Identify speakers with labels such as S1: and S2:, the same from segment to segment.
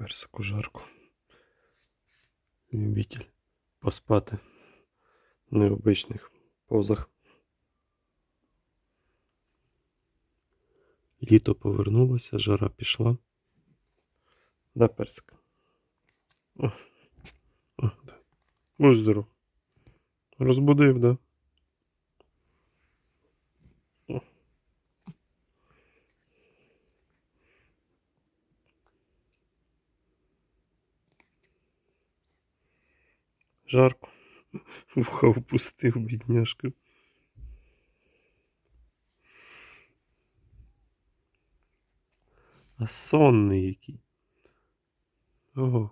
S1: персику жарку. Любитель поспати в необичних позах. Літо повернулося, жара пішла. Да, персик? О, о, да. Будь здоров. Розбудив, да? Жарко. Вуха впустив, бідняшка. А сонний який. Ого.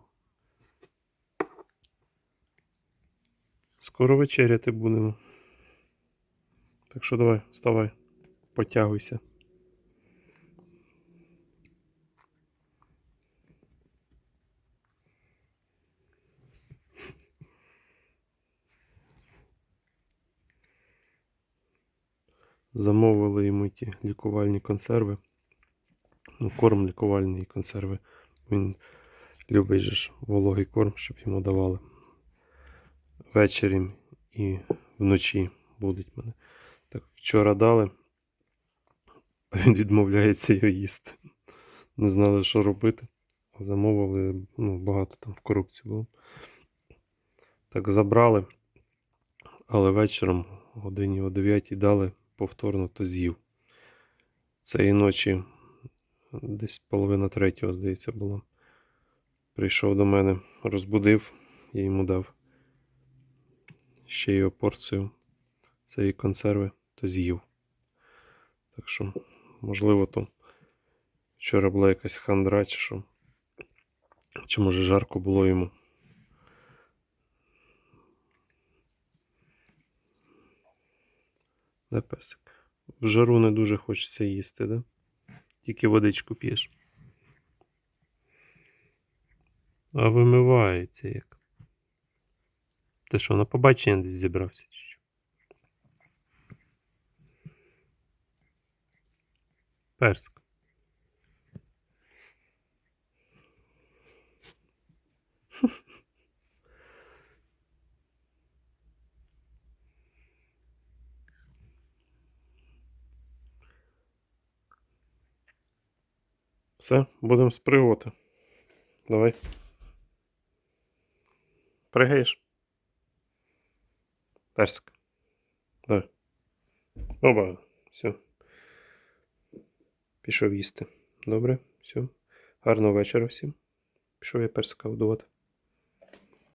S1: Скоро вечеряти будемо. Так що давай, вставай, потягуйся. Замовили йому ті лікувальні консерви. Ну, корм лікувальний і консерви. Він любить же ж вологий корм, щоб йому давали. Ввечері і вночі будуть мене. Так вчора дали, а він відмовляється його їсти. Не знали, що робити. Замовили, ну, багато там в коробці було. Так забрали, але вечором, годині о 9 дали повторно, то з'їв. Цієї ночі, десь половина третього, здається, було. Прийшов до мене, розбудив, я йому дав ще його порцію цієї консерви, то з'їв. Так що, можливо, то вчора була якась хандра, чи що. Чи може жарко було йому. Да, песик? В жару не дуже хочеться їсти, да? Тільки водичку п'єш. А вимивається як. Ти що, на побачення десь зібрався? чи що? Персик. Все, будемо спригувати. Давай. Пригаєш? Персик. Давай. Оба. Все. Пішов їсти. Добре, все. Гарного вечора всім. Пішов я персика вдувати.